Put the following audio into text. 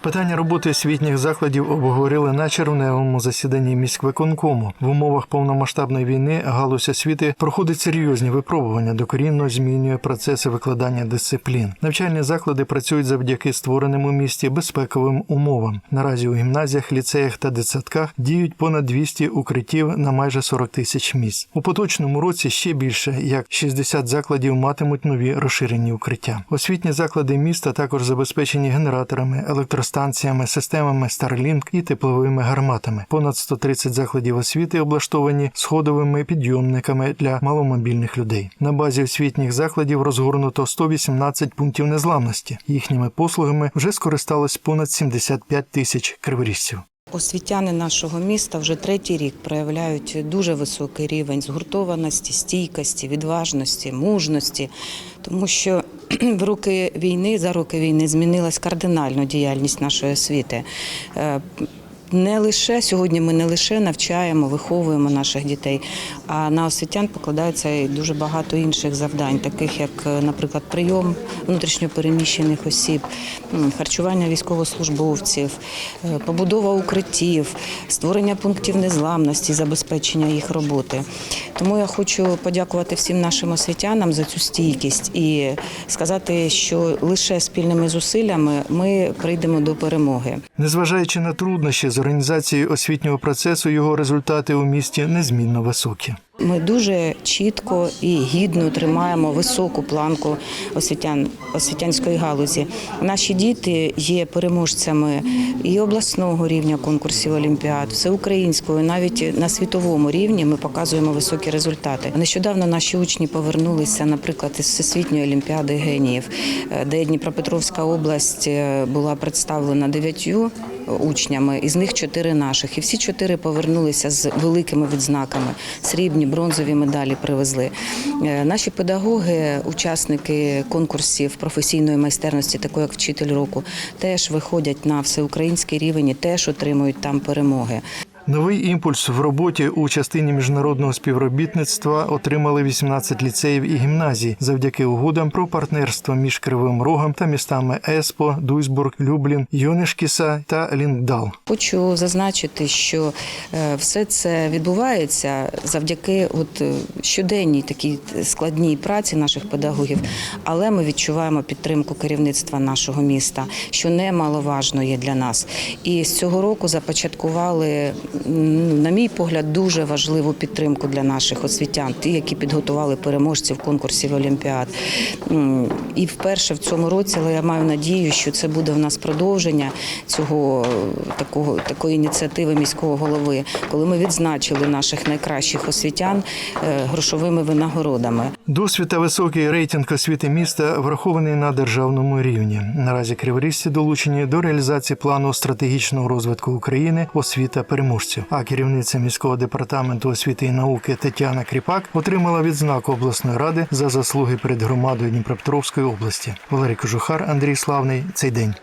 Питання роботи освітніх закладів обговорили на червневому засіданні міськвиконкому. В умовах повномасштабної війни галузь освіти проходить серйозні випробування, докорінно змінює процеси викладання дисциплін. Навчальні заклади працюють завдяки створеним у місті безпековим умовам. Наразі у гімназіях, ліцеях та дитсадках діють понад 200 укриттів на майже 40 тисяч місць. У поточному році ще більше як 60 закладів матимуть нові розширені укриття. Освітні заклади міста також забезпечені генераторами, електростанціями, системами Starlink і тепловими гарматами. Понад 130 закладів освіти облаштовані сходовими підйомниками для маломобільних людей. На базі освітніх закладів розгорнуто 118 пунктів незламності. Їхніми послугами вже скористалось понад 75 тисяч криворіжців. Освітяни нашого міста вже третій рік проявляють дуже високий рівень згуртованості, стійкості, відважності, мужності, тому що в роки війни за роки війни змінилась кардинально діяльність нашої освіти. Е, Не лише сьогодні ми не лише навчаємо, виховуємо наших дітей, а на освітян покладається і дуже багато інших завдань, таких як, е, наприклад, прийом внутрішньопереміщених осіб, харчування військовослужбовців, е, побудова укриттів, створення пунктів незламності, забезпечення їх роботи. Тому я хочу подякувати всім нашим освітянам за цю стійкість і сказати, що лише спільними зусиллями ми прийдемо до перемоги. Незважаючи на труднощі з організацією освітнього процесу, його результати у місті незмінно високі. Ми дуже чітко і гідно тримаємо високу планку освітян освітянської галузі. Наші діти є переможцями і обласного рівня конкурсів олімпіад, всеукраїнського, навіть на світовому рівні ми показуємо високі результати. Нещодавно наші учні повернулися, наприклад, із всесвітньої олімпіади геніїв, е, де Дніпропетровська область е, була представлена дев'ятью учнями, із них чотири наших. І всі чотири повернулися з великими відзнаками. Срібні, бронзові медалі привезли. Е, Наші педагоги, учасники конкурсів професійної майстерності, такої як вчитель року, теж виходять на всеукраїнський рівень і теж отримують там перемоги. Новий імпульс в роботі у частині міжнародного співробітництва отримали 18 ліцеїв і гімназій завдяки угодам про партнерство між Кривим Рогом та містами Еспо, Дуйсбург, Люблін, Йонишкіса та Ліндал. Хочу зазначити, що е, все це відбувається завдяки от е, щоденній такій складній праці наших педагогів, але ми відчуваємо підтримку керівництва нашого міста, що немаловажно є для нас. І з цього року започаткували, на мій погляд, дуже важливу підтримку для наших освітян, ті, які підготували переможців конкурсів Олімпіад. І вперше в цьому році, але я маю надію, що це буде в нас продовження цього е, такого такої ініціативи міського голови, коли ми відзначили наших найкращих освітян е, грошовими винагородами. Досвід та високий рейтинг освіти міста врахований на державному рівні. Наразі криворіжці долучені до реалізації плану стратегічного розвитку України освіта переможців. А керівниця міського департаменту освіти і науки Тетяна Кріпак отримала відзнаку обласної ради за заслуги перед громадою Дніпропетровської області. Валерій Кожухар, Андрій Славний. Цей день.